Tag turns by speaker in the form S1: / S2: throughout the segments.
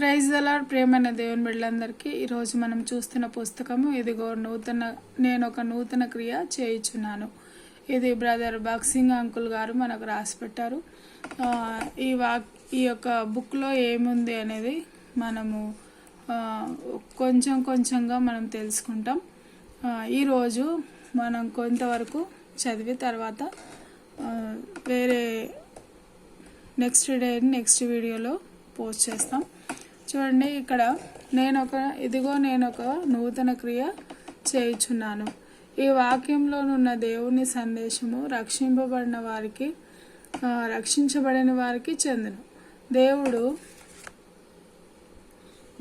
S1: Praise the Lord ప్రేమైన దేవుని బిడ్డలందరికీ ఈరోజు మనం చూస్తున్న పుస్తకము ఇదిగో నూతన నేను ఒక నూతన క్రియ చేయుచున్నాను. ఇది బ్రదర్ బాక్సింగ్ అంకుల్ గారు మనకు రాసి పెట్టారు ఈ వాక్ ఈ యొక్క బుక్లో ఏముంది అనేది మనము కొంచెం కొంచెంగా మనం తెలుసుకుంటాం. ఈరోజు మనం కొంతవరకు చదివి తర్వాత వేరే నెక్స్ట్ డే నెక్స్ట్ వీడియోలో పోస్ట్ చేస్తాం. చూడండి ఇక్కడ నేను ఒక ఇదిగో నేను ఒక నూతన క్రియ చేయుచున్నాను. ఈ వాక్యంలోనున్న దేవుని సందేశము రక్షింపబడిన వారికి రక్షించబడిన వారికి చెందును. దేవుడు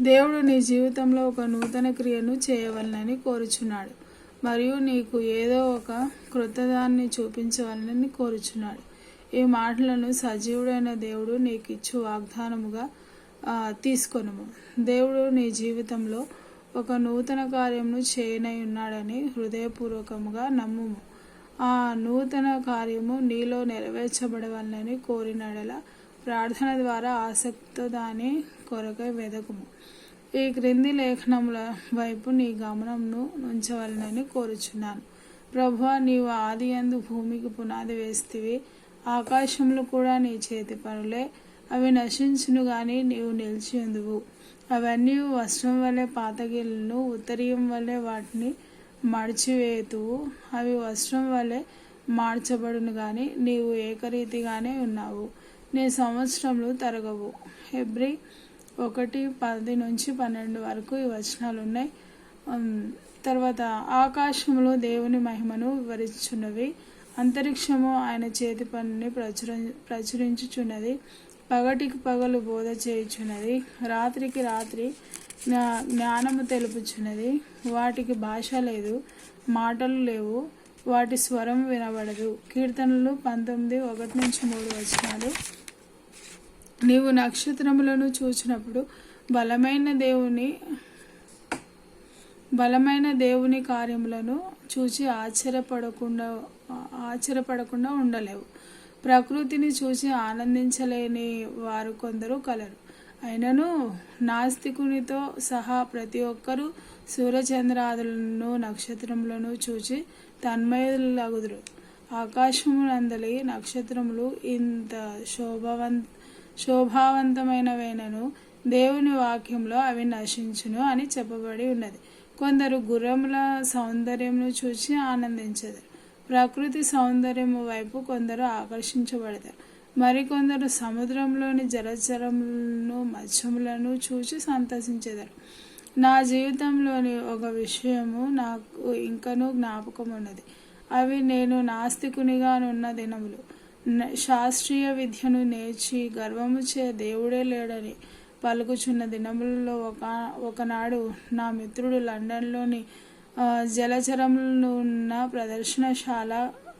S1: దేవుడు నీ జీవితంలో ఒక నూతన క్రియను చేయవలనని కోరుచున్నాడు. మరియు నీకు ఏదో ఒక క్రొత్తదాన్ని చూపించవలనని కోరుచున్నాడు. ఈ మాటలను సజీవుడైన దేవుడు నీకు ఇచ్చు వాగ్దానముగా తీసుకొనుము. దేవుడు నీ జీవితంలో ఒక నూతన కార్యమును చేయనై ఉన్నాడని హృదయపూర్వకముగా నమ్ముము. ఆ నూతన కార్యము నీలో నెరవేర్చబడవలనని కోరినడల ప్రార్థన ద్వారా ఆసక్తితో దాని కొరకై వెదకుము. ఈ క్రింది లేఖనముల వైపు నీ గమనంను ఉంచవలనని కోరుచున్నాను. ప్రభు నీవు ఆది అందు భూమికి పునాది వేస్తివి. ఆకాశములు కూడా నీ చేతి పనులే. అవి నశించును గాని నీవు నిలిచి ఉందువు అవన్నీ వస్త్రం వలె పాతగిళ్ళను ఉత్తరీయం వలె వాటిని మడిచివేతువు. అవి వస్త్రం వలె మార్చబడును గాని నీవు ఏకరీతిగానే ఉన్నావు. నీ సంవత్సరంలో తరగవు. ఎబ్రి ఒకటి పది నుంచి పన్నెండు వరకు ఈ వచనాలు ఉన్నాయి తర్వాత ఆకాశంలో దేవుని మహిమను వివరించున్నవి అంతరిక్షము ఆయన చేతి పనిని ప్రచుర ప్రచురించుచున్నది. పగటికి పగలు బోధ చేయుచున్నది రాత్రికి రాత్రి జ్ఞా- జ్ఞానము తెలుపుచున్నది. వాటికి భాష లేదు మాటలు లేవు వాటి స్వరం వినబడదు. కీర్తనలు పంతొమ్మిది ఒకటి నుంచి మూడు వచనాలు. నీవు నక్షత్రములను చూచినప్పుడు బలమైన దేవుని బలమైన దేవుని కార్యములను చూచి ఆశ్చర్యపడకుండా ఆశ్చర్యపడకుండా ఉండలేవు. ప్రకృతిని చూసి ఆనందించలేని వారు కొందరు కలరు. అయినను నాస్తికునితో సహా ప్రతి ఒక్కరూ సూర్యచంద్రాదులను నక్షత్రములను చూచి తన్మయులగుదురు. ఆకాశమునందలి నక్షత్రములు ఇంత శోభవంత శోభావంతమైనవైనను దేవుని వాక్యంలో అవి నశించును అని చెప్పబడి ఉన్నది. కొందరు గుర్రముల సౌందర్యమును చూసి ఆనందించదు ప్రకృతి సౌందర్యము వైపు కొందరు ఆకర్షించబడతారు. మరికొందరు సముద్రంలోని జలచరములను మత్స్యములను చూచి సంతసించెదరు. నా జీవితంలోని ఒక విషయము నాకు ఇంకనూ జ్ఞాపకం ఉన్నది అవి నేను నాస్తికునిగానున్న దినములు. శాస్త్రీయ విద్యను నేర్చి గర్వము చే దేవుడే లేడని పలుకుచున్న దినములలో ఒక ఒకనాడు నా మిత్రుడు లండన్లోని జలచరంలో ఉన్న ప్రదర్శనశాల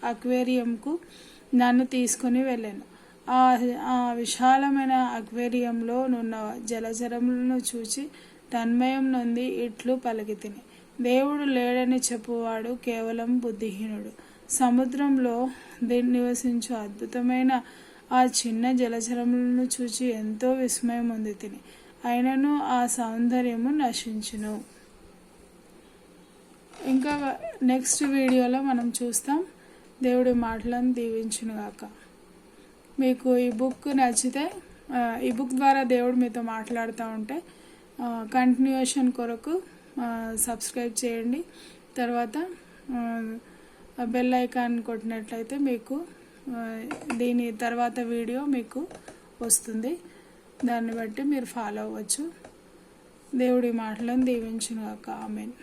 S1: అక్వేరియంకు నన్ను తీసుకుని వెళ్ళాను. ఆ విశాలమైన అక్వేరియంలో నున్న జలచరములను చూచి తన్మయం నొంది ఇట్లు పలికితిని. దేవుడు లేడని చెప్పువాడు కేవలం బుద్ధిహీనుడు. సముద్రంలో నివసించు అద్భుతమైన ఆ చిన్న జలచరములను చూచి ఎంతో విస్మయం ఉంది తిని అయినను ఆ సౌందర్యము నశించును. ఇంకా నెక్స్ట్ వీడియోలో మనం చూస్తాం దేవుడి మాటలను దీవించునుగాక మీకు ఈ బుక్ నచ్చితే ఈ బుక్ ద్వారా దేవుడు మీతో మాట్లాడుతూ ఉంటే కంటిన్యూషన్ కొరకు సబ్స్క్రైబ్ చేయండి. తర్వాత బెల్ ఐకాన్ కొట్టినట్లయితే మీకు దీని తర్వాత వీడియో మీకు వస్తుంది. దాన్ని బట్టి మీరు ఫాలో అవ్వచ్చు. దేవుడి మాటలను దీవించునుగాక ఆమెను.